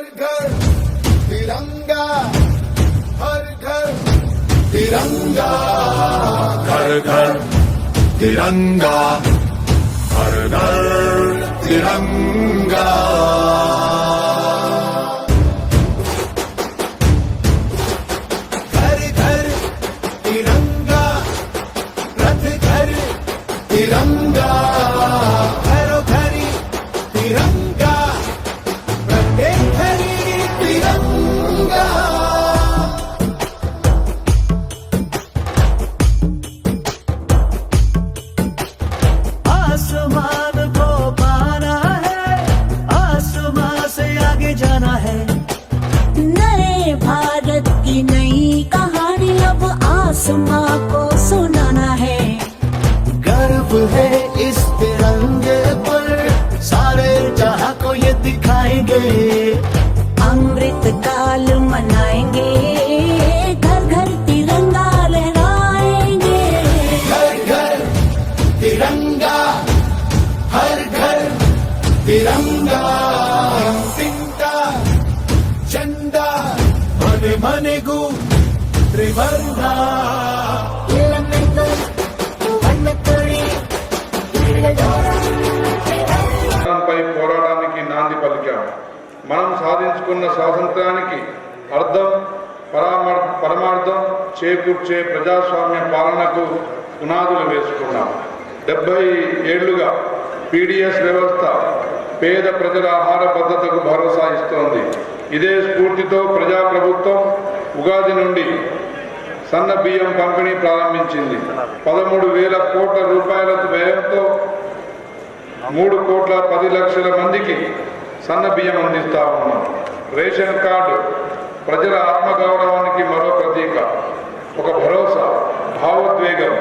हर घर तिरंगा हर घर तिरंगा घर घर तिरंगा हर घर तिरंगा घर घर तिरंगा रथ घर तिरंगा घरों घर तिरंगा सुषमा को सुनाना है। गर्व है इस तिरंगे पर। सारे चाह को ये दिखाएँगे। अमृत काल मनाएँगे। घर घर तिरंगा लहराएँगे। घर घर तिरंगा हर घर तिरंगा। तिंगा झंडा मन मन పై పోరాటానికి నాంది పలికాం. మనం సాధించుకున్న స్వాతంత్రానికి అర్థం పరామర్ పరమార్థం చేకూర్చే ప్రజాస్వామ్య పాలనకు పునాదులు వేసుకున్నాం. డెబ్బై ఏళ్ళుగా పీడిఎస్ వ్యవస్థ పేద ప్రజల ఆహార భద్రతకు భరోసా ఇస్తోంది. ఇదే స్ఫూర్తితో ప్రజాప్రభుత్వం ఉగాది నుండి సన్న బియ్యం పంపిణీ ప్రారంభించింది. పదమూడు వేల కోట్ల రూపాయల వ్యయంతో మూడు కోట్ల పది లక్షల మందికి సన్న బియ్యం అందిస్తా ఉన్నాం. రేషన్ కార్డు ప్రజల ఆత్మగౌరవానికి మరో ప్రతీక. ఒక భరోసా భావోద్వేగం.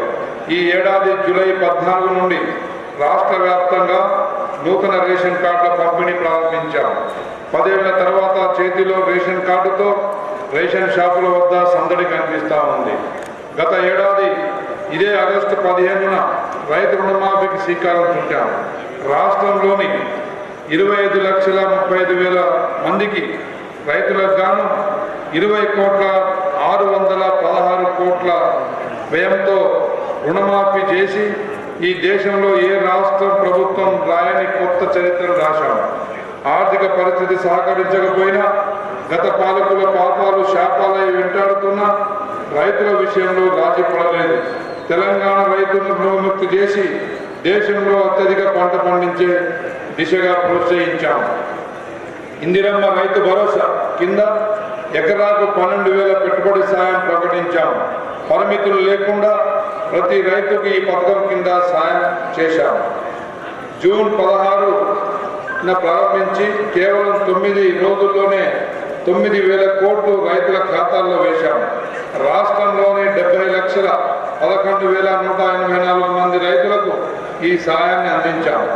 ఈ ఏడాది జూలై పద్నాలుగు నుండి రాష్ట్ర వ్యాప్తంగా నూతన రేషన్ కార్డుల పంపిణీ ప్రారంభించాం. పదేళ్ళ తర్వాత చేతిలో రేషన్ కార్డుతో రేషన్ షాపుల వద్ద సందడి కనిపిస్తా ఉంది. గత ఏడాది ఇదే ఆగస్టు పదిహేనున రైతు రుణమాఫీకి శ్రీకారం చుట్టాం. రాష్ట్రంలోని ఇరవై ఐదు లక్షల ముప్పై ఐదు వేల మందికి రైతులకు గాను ఇరవై కోట్ల ఆరు వందల పదహారు కోట్ల వ్యయంతో రుణమాఫీ చేసి ఈ దేశంలో ఏ రాష్ట్ర ప్రభుత్వం రాయని కొత్త చరిత్రను రాశాం. ఆర్థిక పరిస్థితి సహకరించకపోయినా గత పాలకుల పాపాలు శాపాలై వెంటాడుతున్న రైతుల విషయంలో రాజీ పడలేదు. తెలంగాణ రైతులను రుణముక్తి చేసి దేశంలో అత్యధిక పంట పండించే దిశగా ప్రోత్సహించాం. ఇందిరమ్మ రైతు భరోసా కింద ఎకరాకు పన్నెండు వేల పెట్టుబడి సాయం ప్రకటించాం. పరిమితులు లేకుండా ప్రతి రైతుకి ఈ పథకం కింద సాయం చేశాం. జూన్ పదహారున ప్రారంభించి కేవలం తొమ్మిది రోజుల్లోనే తొమ్మిది వేల కోట్లు రైతుల ఖాతాల్లో వేశాం. రాష్ట్రంలోని డెబ్బై లక్షల పదకొండు వేల నూట ఎనభై నాలుగు మంది రైతులకు ఈ సాయాన్ని అందించాము